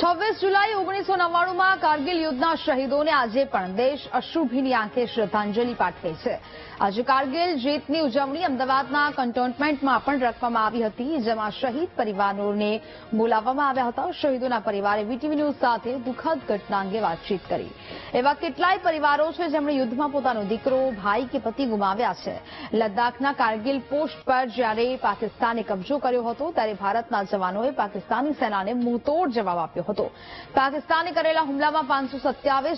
છવ્વીસ જુલાઈ ઓગણીસો નવ્વાણુંમાં કારગિલ યુદ્ધના શહીદોને આજે પણ દેશ અશ્રુભીની આંખે શ્રદ્ધાંજલિ પાઠવે છે. આજે કારગિલ જીતની ઉજવણી અમદાવાદના કન્ટોનમેન્ટમાં પણ રાખવામાં આવી હતી, જેમાં શહીદ પરિવારોને બોલાવવામાં આવ્યા હતા. શહીદોના પરિવારે વીટીવી ન્યૂઝ સાથે દુઃખદ ઘટના અંગે વાતચીત કરી. એવા કેટલાય પરિવારો છે જેમણે યુદ્ધમાં પોતાનો દીકરો, ભાઈ કે પતિ ગુમાવ્યા છે. લદ્દાખના કારગિલ પોસ્ટ પર જ્યારે પાકિસ્તાને કબજો કર્યો હતો, ત્યારે ભારતના જવાનોએ પાકિસ્તાની સેનાને મુંહતોડ જવાબ આપ્યો હતો. પાકિસ્તાને કરેલા હુમલામાં પાંચસો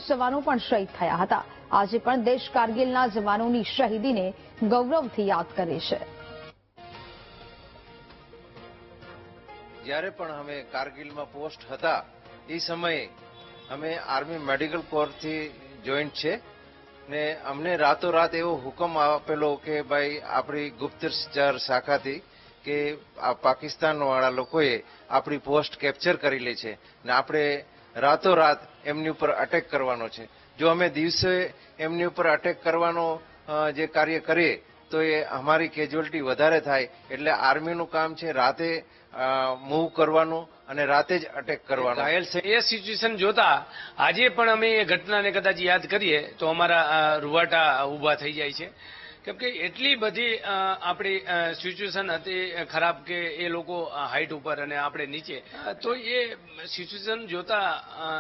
જવાનો પણ શહીદ થયા હતા. આજે પણ દેશ કારગિલના જવાનોની શહીદીને ગૌરવથી યાદ કરે છે. જ્યારે પણ અમે કારગિલમાં પોસ્ટ હતા, એ સમયે અમે આર્મી મેડિકલ કોરથી જોઈન્ટ છે ને અમને રાતોરાત એવો હુકમ આપેલો કે ભાઈ આપણી ગુપ્તચર શાખાથી કે આ પાકિસ્તાનવાળા લોકોએ આપણી પોસ્ટ કેપ્ચર કરી લે છે ને આપણે રાતોરાત એમની ઉપર અટેક કરવાનો છે. જો અમે દિવસે એમની ઉપર અટેક કરવાનો જે કાર્ય કરીએ, તો એ અમારી કેજ્યુઅલિટી વધારે થાય. એટલે આર્મીનું કામ છે રાતે મૂવ કરવાનું અને રાતે જ અટેક કરવાનો. ઘાયલ એ સિચ્યુએશન જોતા આજે પણ અમે એ ઘટનાને કદાચ યાદ કરીએ તો અમારા રૂવાટા ઊભા થઈ જાય છે. કેમ કે એટલી બધી આપણી સિચ્યુએશન હતી ખરાબ કે એ લોકો હાઈટ ઉપર અને આપણે નીચે. તો એ સિચ્યુએશન જોતા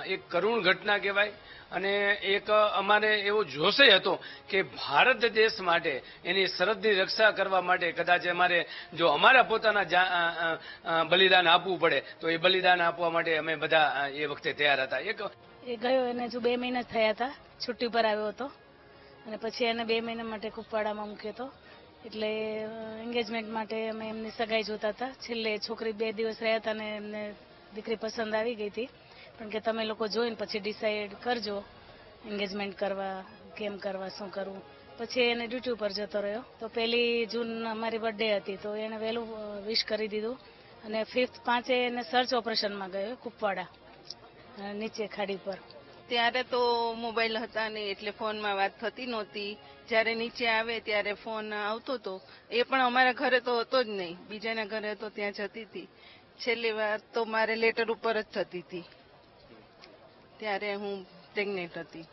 એક કરુણ ઘટના કહેવાય અને એક અમારે એવો જોશે હતો કે ભારત દેશ માટે એની સરહદની રક્ષા કરવા માટે કદાચ અમારે જો અમારા પોતાના બલિદાન આપવું પડે, તો એ બલિદાન આપવા માટે અમે બધા એ વખતે તૈયાર હતા. એક એ ગયો એને જો બે મહિના થયા હતા છુટ્ટી પર આવ્યો હતો. અને પછી એને બે મહિના માટે કુપવાડામાં મૂક્યો હતો એટલે એન્ગેજમેન્ટ માટે અમે એમની સગાઈ જોતા હતા. છેલ્લે છોકરી બે દિવસ રહ્યા હતા અને એમને દીકરી પસંદ આવી ગઈ હતી. પણ કે તમે લોકો જોઈને પછી ડિસાઈડ કરજો એન્ગેજમેન્ટ કરવા, કેમ કરવા, શું કરવું. પછી એને ડ્યુટી ઉપર જતો રહ્યો. તો પહેલી જૂન અમારી બર્થડે હતી, તો એને વહેલું વિશ કરી દીધું. અને ફિફ્થ પાંચે એને સર્ચ ઓપરેશનમાં ગયો, કુપવાડા નીચે ખાડી પર. ત્યારે તો મોબાઈલ હતા નહીં એટલે ફોનમાં વાત થતી નહોતી. જ્યારે નીચે આવે ત્યારે ફોન આવતો હતો એ પણ અમારા ઘરે તો હતો જ નહીં. બીજાના ઘરે તો ત્યાં જતી હતી. છેલ્લી વાર તો મારે લેટર ઉપર જ થતી હતી. ત્યારે હું પ્રેગ્નેન્ટ હતી.